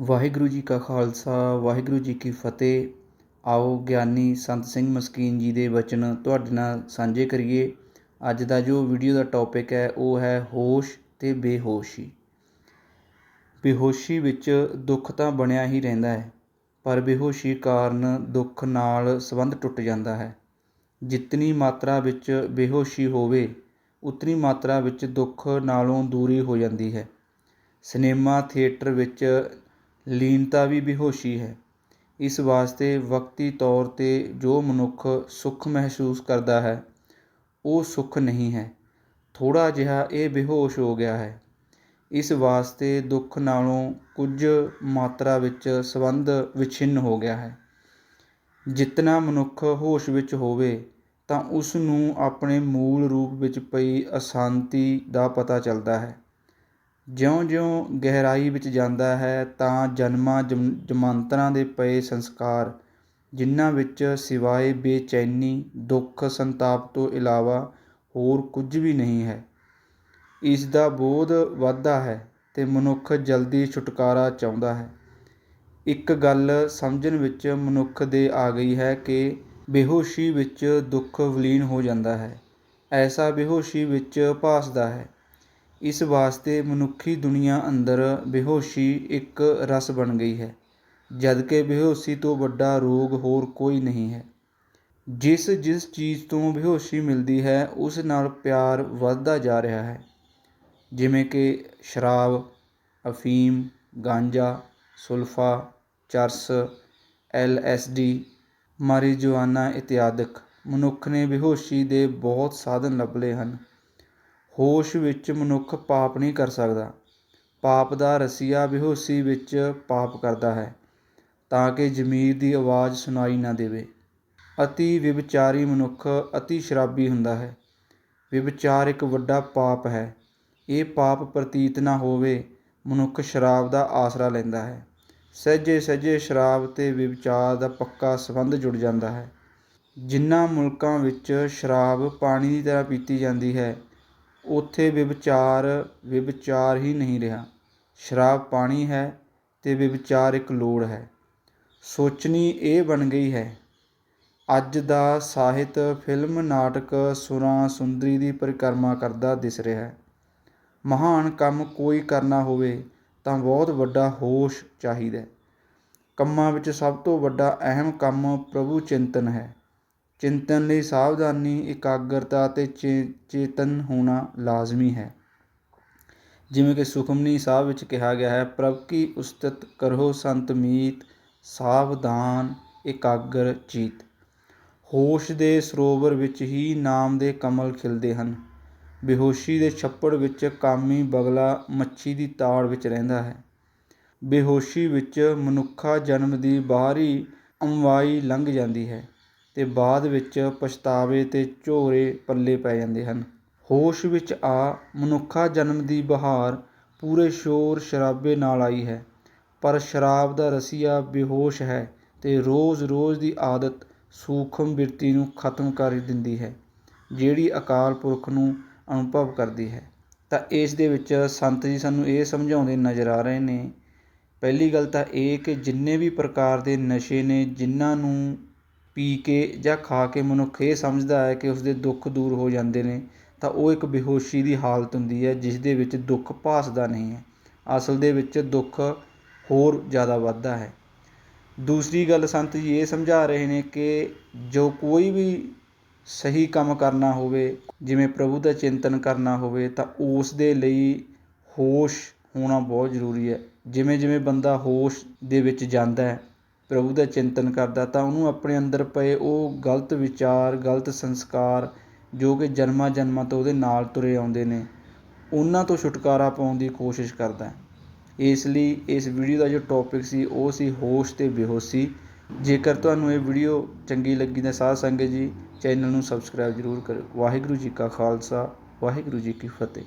ਵਾਹਿਗੁਰੂ ਜੀ ਕਾ ਖਾਲਸਾ, ਵਾਹਿਗੁਰੂ ਜੀ ਕੀ ਫਤਿਹ। ਆਓ ਗਿਆਨੀ ਸੰਤ ਸਿੰਘ ਮਸਕੀਨ ਜੀ ਦੇ ਵਚਨ ਤੁਹਾਡੇ ਨਾਲ ਸਾਂਝੇ ਕਰੀਏ। ਅੱਜ ਦਾ ਜੋ ਵੀਡੀਓ ਦਾ ਟੌਪਿਕ ਹੈ, ਉਹ ਹੈ ਹੋਸ਼ ਤੇ ਬੇਹੋਸ਼ੀ। ਬੇਹੋਸ਼ੀ ਵਿੱਚ ਦੁੱਖ ਤਾਂ ਬਣਿਆ ਹੀ ਰਹਿੰਦਾ ਹੈ, ਪਰ ਬੇਹੋਸ਼ੀ ਕਾਰਨ ਦੁੱਖ ਨਾਲ ਸੰਬੰਧ ਟੁੱਟ ਜਾਂਦਾ ਹੈ। ਜਿਤਨੀ ਮਾਤਰਾ ਵਿੱਚ ਬੇਹੋਸ਼ੀ ਹੋਵੇ, ਉਤਨੀ ਮਾਤਰਾ ਵਿੱਚ ਦੁੱਖ ਨਾਲੋਂ ਦੂਰੀ ਹੋ ਜਾਂਦੀ ਹੈ। ਸਿਨੇਮਾ, ਥੀਏਟਰ ਵਿੱਚ ਲੀਨਤਾ ਵੀ ਬੇਹੋਸ਼ੀ ਹੈ। ਇਸ ਵਾਸਤੇ ਵਕਤੀ ਤੌਰ 'ਤੇ ਜੋ ਮਨੁੱਖ ਸੁੱਖ ਮਹਿਸੂਸ ਕਰਦਾ ਹੈ, ਉਹ ਸੁੱਖ ਨਹੀਂ ਹੈ। ਥੋੜ੍ਹਾ ਜਿਹਾ ਇਹ ਬੇਹੋਸ਼ ਹੋ ਗਿਆ ਹੈ। ਇਸ ਵਾਸਤੇ ਦੁੱਖ ਨਾਲੋਂ ਕੁਝ ਮਾਤਰਾ ਵਿੱਚ ਸੰਬੰਧ ਵਿਛਿੰਨ ਹੋ ਗਿਆ ਹੈ। ਜਿਤਨਾ ਮਨੁੱਖ ਹੋਸ਼ ਵਿੱਚ ਹੋਵੇ, ਤਾਂ ਉਸ ਨੂੰ ਆਪਣੇ ਮੂਲ ਰੂਪ ਵਿੱਚ ਪਈ ਅਸ਼ਾਂਤੀ ਦਾ ਪਤਾ ਚੱਲਦਾ ਹੈ। ਜਿਉਂ-ਜਿਉਂ ਗਹਿਰਾਈ ਵਿੱਚ ਜਾਂਦਾ ਹੈ, ਤਾਂ ਜਨਮਾਂ ਜਮ, ਜਮਾਂਤਰਾਂ ਦੇ ਪਏ ਸੰਸਕਾਰ, ਜਿਨ੍ਹਾਂ ਵਿੱਚ ਸਿਵਾਏ ਬੇਚੈਨੀ, ਦੁੱਖ ਸੰਤਾਪ ਤੋਂ ਇਲਾਵਾ ਹੋਰ ਕੁਝ ਵੀ ਨਹੀਂ ਹੈ। ਇਸ ਦਾ ਬੋਧ ਵੱਧਦਾ ਹੈ ਅਤੇ ਮਨੁੱਖ ਜਲਦੀ ਛੁਟਕਾਰਾ ਚਾਹੁੰਦਾ ਹੈ। ਇੱਕ ਗੱਲ ਸਮਝਣ ਵਿੱਚ ਮਨੁੱਖ ਦੇ ਆ ਗਈ ਹੈ ਕਿ ਬੇਹੋਸ਼ੀ ਵਿੱਚ ਦੁੱਖ ਵਿਲੀਨ ਹੋ ਜਾਂਦਾ ਹੈ। ਐਸਾ ਬੇਹੋਸ਼ੀ ਵਿੱਚ ਭਾਸਦਾ ਹੈ। ਇਸ ਵਾਸਤੇ ਮਨੁੱਖੀ ਦੁਨੀਆ ਅੰਦਰ ਬੇਹੋਸ਼ੀ ਇੱਕ ਰਸ ਬਣ ਗਈ ਹੈ, ਜਦਕਿ ਬੇਹੋਸ਼ੀ ਤੋਂ ਵੱਡਾ ਰੋਗ ਹੋਰ ਕੋਈ ਨਹੀਂ ਹੈ। ਜਿਸ ਜਿਸ ਚੀਜ਼ ਤੋਂ ਬੇਹੋਸ਼ੀ ਮਿਲਦੀ ਹੈ, ਉਸ ਨਾਲ ਪਿਆਰ ਵੱਧਦਾ ਜਾ ਰਿਹਾ ਹੈ। ਜਿਵੇਂ ਕਿ ਸ਼ਰਾਬ, ਅਫੀਮ, ਗਾਂਜਾ, ਸੁਲਫਾ, ਚਰਸ, ਐਲ ਐਸ ਡੀ, ਮਾਰੀਜੁਆਨਾ ਇਤਿਆਦਿਕ ਮਨੁੱਖ ਨੇ ਬੇਹੋਸ਼ੀ ਦੇ ਬਹੁਤ ਸਾਧਨ ਲੱਭ ਲਏ ਹਨ। ਹੋਸ਼ ਵਿੱਚ ਮਨੁੱਖ ਪਾਪ ਨਹੀਂ ਕਰ ਸਕਦਾ। ਪਾਪ ਦਾ ਰਸੀਆ ਬੇਹੋਸ਼ੀ ਵਿੱਚ ਪਾਪ ਕਰਦਾ ਹੈ, ਤਾਂ ਕਿ ਜ਼ਮੀਰ ਦੀ ਆਵਾਜ਼ ਸੁਣਾਈ ਨਾ ਦੇਵੇ। ਅਤੀ ਵਿਵਚਾਰੀ ਮਨੁੱਖ ਅਤੀ ਸ਼ਰਾਬੀ ਹੁੰਦਾ ਹੈ। ਵਿਵਚਾਰ ਇੱਕ ਵੱਡਾ ਪਾਪ ਹੈ। ਇਹ ਪਾਪ ਪ੍ਰਤੀਤ ਨਾ ਹੋਵੇ, ਮਨੁੱਖ ਸ਼ਰਾਬ ਦਾ ਆਸਰਾ ਲੈਂਦਾ ਹੈ। ਸਹਿਜੇ ਸਹਿਜੇ ਸ਼ਰਾਬ ਤੇ ਵਿਵਚਾਰ ਦਾ ਪੱਕਾ ਸੰਬੰਧ ਜੁੜ ਜਾਂਦਾ ਹੈ। ਜਿਨ੍ਹਾਂ ਮੁਲਕਾਂ ਵਿੱਚ ਸ਼ਰਾਬ ਪਾਣੀ ਦੀ ਤਰ੍ਹਾਂ ਪੀਤੀ ਜਾਂਦੀ ਹੈ ਉੱਥੇ ਵਿਵਚਾਰ ਵਿਵਚਾਰ ਹੀ ਨਹੀਂ ਰਿਹਾ। ਸ਼ਰਾਬ ਪਾਣੀ ਹੈ ਅਤੇ ਵਿਵਚਾਰ ਇੱਕ ਲੋੜ ਹੈ। ਸੋਚਣੀ ਇਹ ਬਣ ਗਈ ਹੈ। ਅੱਜ ਦਾ ਸਾਹਿਤ ਫਿਲਮ, ਨਾਟਕ, ਸੁਰਾਂ, ਸੁੰਦਰੀ ਦੀ ਪਰਿਕਰਮਾ ਕਰਦਾ ਦਿਸ ਰਿਹਾ ਹੈ। ਮਹਾਨ ਕੰਮ ਕੋਈ ਕਰਨਾ ਹੋਵੇ ਤਾਂ ਬਹੁਤ ਵੱਡਾ ਹੋਸ਼ ਚਾਹੀਦਾ ਕੰਮਾਂ ਵਿੱਚ ਸਭ ਤੋਂ ਵੱਡਾ ਅਹਿਮ ਕੰਮ ਪ੍ਰਭੂ ਚਿੰਤਨ ਹੈ। ਚਿੰਤਨ ਲਈ ਸਾਵਧਾਨੀ, ਇਕਾਗਰਤਾ ਅਤੇ ਚੇ, ਚੇਤਨ ਹੋਣਾ ਲਾਜ਼ਮੀ ਹੈ। ਜਿਵੇਂ ਕਿ ਸੁਖਮਨੀ ਸਾਹਿਬ ਵਿੱਚ ਕਿਹਾ ਗਿਆ ਹੈ, ਪ੍ਰਭ ਕੀ ਉਸਤਤ ਕਰੋ ਸੰਤ ਮੀਤ, ਸਾਵਧਾਨ, ਇਕਾਗਰ, ਚੀਤ। ਹੋਸ਼ ਦੇ ਸਰੋਵਰ ਵਿੱਚ ਹੀ ਨਾਮ ਦੇ ਕਮਲ ਖਿਲਦੇ ਹਨ। ਬੇਹੋਸ਼ੀ ਦੇ ਛੱਪੜ ਵਿੱਚ ਕਾਮੀ ਬਗਲਾ ਮੱਛੀ ਦੀ ਤਾੜ ਵਿੱਚ ਰਹਿੰਦਾ ਹੈ। ਬੇਹੋਸ਼ੀ ਵਿੱਚ ਮਨੁੱਖਾ ਜਨਮ ਦੀ ਬਾਹਰੀ ਅਮਵਾਈ ਲੰਘ ਜਾਂਦੀ ਹੈ। ਅਤੇ ਬਾਅਦ ਵਿੱਚ ਪਛਤਾਵੇ ਅਤੇ ਝੋਰੇ ਪੱਲੇ ਪੈ ਜਾਂਦੇ ਹਨ। ਹੋਸ਼ ਵਿੱਚ ਆ, ਮਨੁੱਖਾ ਜਨਮ ਦੀ ਬਹਾਰ ਪੂਰੇ ਸ਼ੋਰ ਸ਼ਰਾਬੇ ਨਾਲ ਆਈ ਹੈ। ਪਰ ਸ਼ਰਾਬ ਦਾ ਰਸੀਆ ਬੇਹੋਸ਼ ਹੈ ਅਤੇ ਰੋਜ਼-ਰੋਜ਼ ਦੀ ਆਦਤ ਸੂਖਮ ਬਿਰਤੀ ਨੂੰ ਖਤਮ ਕਰ ਦਿੰਦੀ ਹੈ, ਜਿਹੜੀ ਅਕਾਲ ਪੁਰਖ ਨੂੰ ਅਨੁਭਵ ਕਰਦੀ ਹੈ। ਤਾਂ ਇਸ ਦੇ ਵਿੱਚ ਸੰਤ ਜੀ ਸਾਨੂੰ ਇਹ ਸਮਝਾਉਂਦੇ ਨਜ਼ਰ ਆ ਰਹੇ ਨੇ, ਪਹਿਲੀ ਗੱਲ ਤਾਂ ਇਹ ਕਿ ਜਿੰਨੇ ਵੀ ਪ੍ਰਕਾਰ ਦੇ ਨਸ਼ੇ ਨੇ, ਜਿਨ੍ਹਾਂ ਨੂੰ ਪੀ ਕੇ ਜਾਂ ਖਾ ਕੇ ਮਨੁੱਖ ਇਹ ਸਮਝਦਾ ਹੈ ਕਿ ਉਸਦੇ ਦੁੱਖ ਦੂਰ ਹੋ ਜਾਂਦੇ ਨੇ, ਤਾਂ ਉਹ ਇੱਕ ਬੇਹੋਸ਼ੀ ਦੀ ਹਾਲਤ ਹੁੰਦੀ ਹੈ ਜਿਸ ਦੇ ਵਿੱਚ ਦੁੱਖ ਭਾਸਦਾ ਨਹੀਂ ਹੈ। ਅਸਲ ਦੇ ਵਿੱਚ ਦੁੱਖ ਹੋਰ ਜ਼ਿਆਦਾ ਵੱਧਦਾ ਹੈ। ਦੂਸਰੀ ਗੱਲ ਸੰਤ ਜੀ ਇਹ ਸਮਝਾ ਰਹੇ ਨੇ ਕਿ ਜੋ ਕੋਈ ਵੀ ਸਹੀ ਕੰਮ ਕਰਨਾ ਹੋਵੇ, ਜਿਵੇਂ ਪ੍ਰਭੂ ਦਾ ਚਿੰਤਨ ਕਰਨਾ ਹੋਵੇ, ਤਾਂ ਉਸ ਦੇ ਲਈ ਹੋਸ਼ ਹੋਣਾ ਬਹੁਤ ਜ਼ਰੂਰੀ ਹੈ। ਜਿਵੇਂ ਜਿਵੇਂ ਬੰਦਾ ਹੋਸ਼ ਦੇ ਵਿੱਚ ਜਾਂਦਾ ਹੈ ਪ੍ਰਭੂ ਦਾ ਚਿੰਤਨ ਕਰਦਾ ਤਾਂ ਉਹਨੂੰ ਆਪਣੇ ਅੰਦਰ ਪਏ ਉਹ ਗਲਤ ਵਿਚਾਰ, ਗਲਤ ਸੰਸਕਾਰ ਜੋ ਕਿ ਜਨਮਾਂ ਜਨਮਾਂ ਤੋਂ ਉਹਦੇ ਨਾਲ ਤੁਰੇ ਆਉਂਦੇ ਨੇ, ਉਹਨਾਂ ਤੋਂ ਛੁਟਕਾਰਾ ਪਾਉਣ ਦੀ ਕੋਸ਼ਿਸ਼ ਕਰਦਾ ਇਸ ਲਈ ਇਸ ਵੀਡੀਓ ਦਾ ਜੋ ਟੌਪਿਕ ਸੀ, ਉਹ ਸੀ ਹੋਸ਼ ਤੇ ਬੇਹੋਸ਼ੀ। ਜੇਕਰ ਤੁਹਾਨੂੰ ਇਹ ਵੀਡੀਓ ਚੰਗੀ ਲੱਗੀ ਤਾਂ ਸਾਧ ਸੰਗਤ ਜੀ, ਚੈਨਲ ਨੂੰ ਸਬਸਕ੍ਰਾਈਬ ਜ਼ਰੂਰ ਕਰੋ ਵਾਹਿਗੁਰੂ ਜੀ ਕਾ ਖਾਲਸਾ, ਵਾਹਿਗੁਰੂ ਜੀ ਕੀ ਫਤਿਹ।